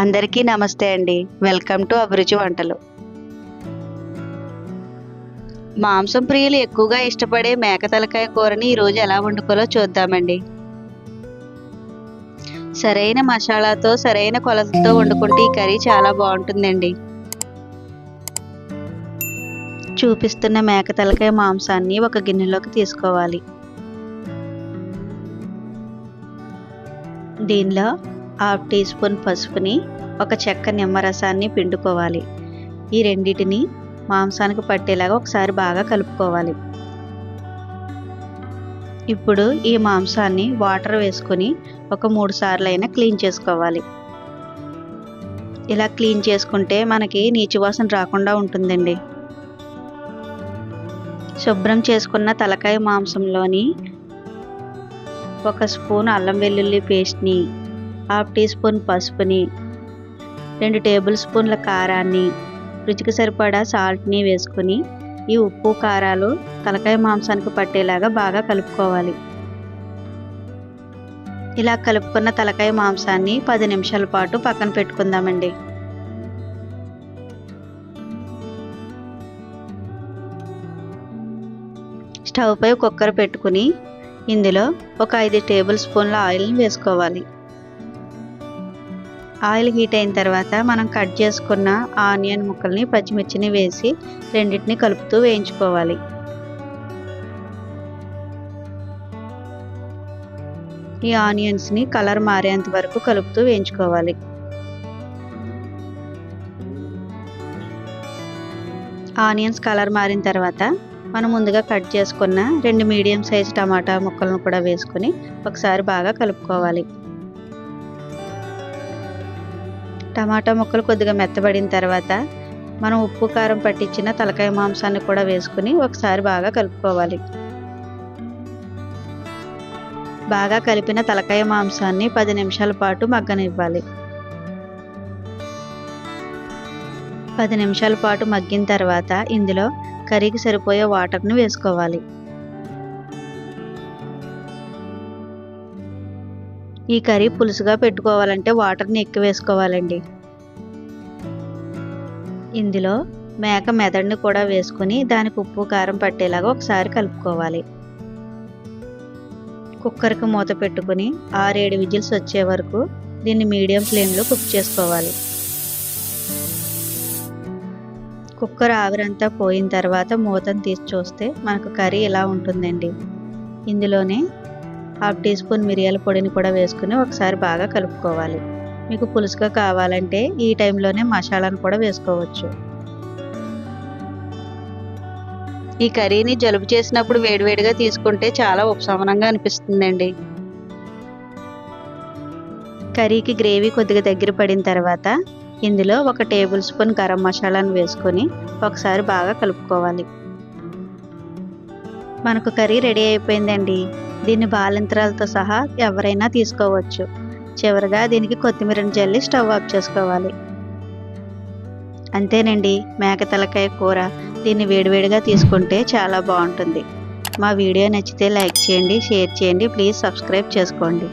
అందరికీ నమస్తే అండి. వెల్కమ్ టు అభిరుచి వంటలు. మాంసం ప్రియులు ఎక్కువగా ఇష్టపడే మేక తలకాయ కూరని ఈరోజు ఎలా వండుకోలో చూద్దామండి. సరైన మసాలాతో సరైన కొలతతో వండుకుంటే ఈ కర్రీ చాలా బాగుంటుందండి. చూపిస్తున్న మేక తలకాయ మాంసాన్ని ఒక గిన్నెలోకి తీసుకోవాలి. దీనిలో హాఫ్ టీ స్పూన్ పసుపుని ఒక చెక్క నిమ్మరసాన్ని పిండుకోవాలి. ఈ రెండింటిని మాంసానికి పట్టేలాగా ఒకసారి బాగా కలుపుకోవాలి. ఇప్పుడు ఈ మాంసాన్ని వాటర్ వేసుకొని ఒక మూడు సార్లు అయినా క్లీన్ చేసుకోవాలి. ఇలా క్లీన్ చేసుకుంటే మనకి నీచు వాసన రాకుండా ఉంటుందండి. శుభ్రం చేసుకున్న తలకాయ మాంసంలోని ఒక స్పూన్ అల్లం వెల్లుల్లి పేస్ట్ని హాఫ్ టీ స్పూన్ పసుపుని రెండు టేబుల్ స్పూన్ల కారాన్ని రుచికి సరిపడా సాల్ట్ని వేసుకుని ఈ ఉప్పు కారాలు తలకాయ మాంసానికి పట్టేలాగా బాగా కలుపుకోవాలి. ఇలా కలుపుకున్న తలకాయ మాంసాన్ని పది నిమిషాల పాటు పక్కన పెట్టుకుందామండి. స్టవ్ పై కుక్కర్ పెట్టుకుని ఇందులో ఒక ఐదు టేబుల్ స్పూన్ల ఆయిల్ని వేసుకోవాలి. ఆయిల్ హీట్ అయిన తర్వాత మనం కట్ చేసుకున్న ఆనియన్ ముక్కల్ని పచ్చిమిర్చిని వేసి రెండింటిని కలుపుతూ వేయించుకోవాలి. ఈ ఆనియన్స్ని కలర్ మారేంత వరకు కలుపుతూ వేయించుకోవాలి. ఆనియన్స్ కలర్ మారిన తర్వాత మనం ముందుగా కట్ చేసుకున్న రెండు మీడియం సైజ్ టమాటా ముక్కలను కూడా వేసుకొని ఒకసారి బాగా కలుపుకోవాలి. టమాటా ముక్కలు కొద్దిగా మెత్తబడిన తర్వాత మనం ఉప్పు కారం పట్టించిన తలకాయ మాంసాన్ని కూడా వేసుకుని ఒకసారి బాగా కలుపుకోవాలి. బాగా కలిపిన తలకాయ మాంసాన్ని పది నిమిషాల పాటు మగ్గనివ్వాలి. పది నిమిషాల పాటు మగ్గిన తర్వాత ఇందులో కర్రీకి సరిపోయే వాటర్ను వేసుకోవాలి. ఈ కర్రీ పులుసుగా పెట్టుకోవాలంటే వాటర్ని ఎక్కువ వేసుకోవాలండి. ఇందులో మేక మెదడుని కూడా వేసుకుని దానికి ఉప్పు కారం పట్టేలాగా ఒకసారి కలుపుకోవాలి. కుక్కర్కి మూత పెట్టుకుని ఆరేడు విజిల్స్ వచ్చే వరకు దీన్ని మీడియం ఫ్లేమ్లో కుక్ చేసుకోవాలి. కుక్కర్ ఆవిరంతా పోయిన తర్వాత మూతను తీసి చూస్తే మనకు కర్రీ ఇలా ఉంటుందండి. ఇందులోనే హాఫ్ టీ స్పూన్ మిరియాల పొడిని కూడా వేసుకుని ఒకసారి బాగా కలుపుకోవాలి. మీకు పులుసుగా కావాలంటే ఈ టైంలోనే మసాలాను కూడా వేసుకోవచ్చు. ఈ కర్రీని జలుబు చేసినప్పుడు వేడివేడిగా తీసుకుంటే చాలా ఉపశమనంగా అనిపిస్తుందండి. కర్రీకి గ్రేవీ కొద్దిగా దగ్గర పడిన తర్వాత ఇందులో ఒక టేబుల్ స్పూన్ గరం మసాలాను వేసుకొని ఒకసారి బాగా కలుపుకోవాలి. మనకు కర్రీ రెడీ అయిపోయిందండి. దీన్ని బాలింతరాలతో సహా ఎవరైనా తీసుకోవచ్చు. చివరిగా దీనికి కొత్తిమీరని జల్లి స్టవ్ ఆఫ్ చేసుకోవాలి. అంతేనండి మేక తలకాయ కూర. దీన్ని వేడివేడిగా తీసుకుంటే చాలా బాగుంటుంది. మా వీడియో నచ్చితే లైక్ చేయండి షేర్ చేయండి ప్లీజ్ సబ్స్క్రైబ్ చేసుకోండి.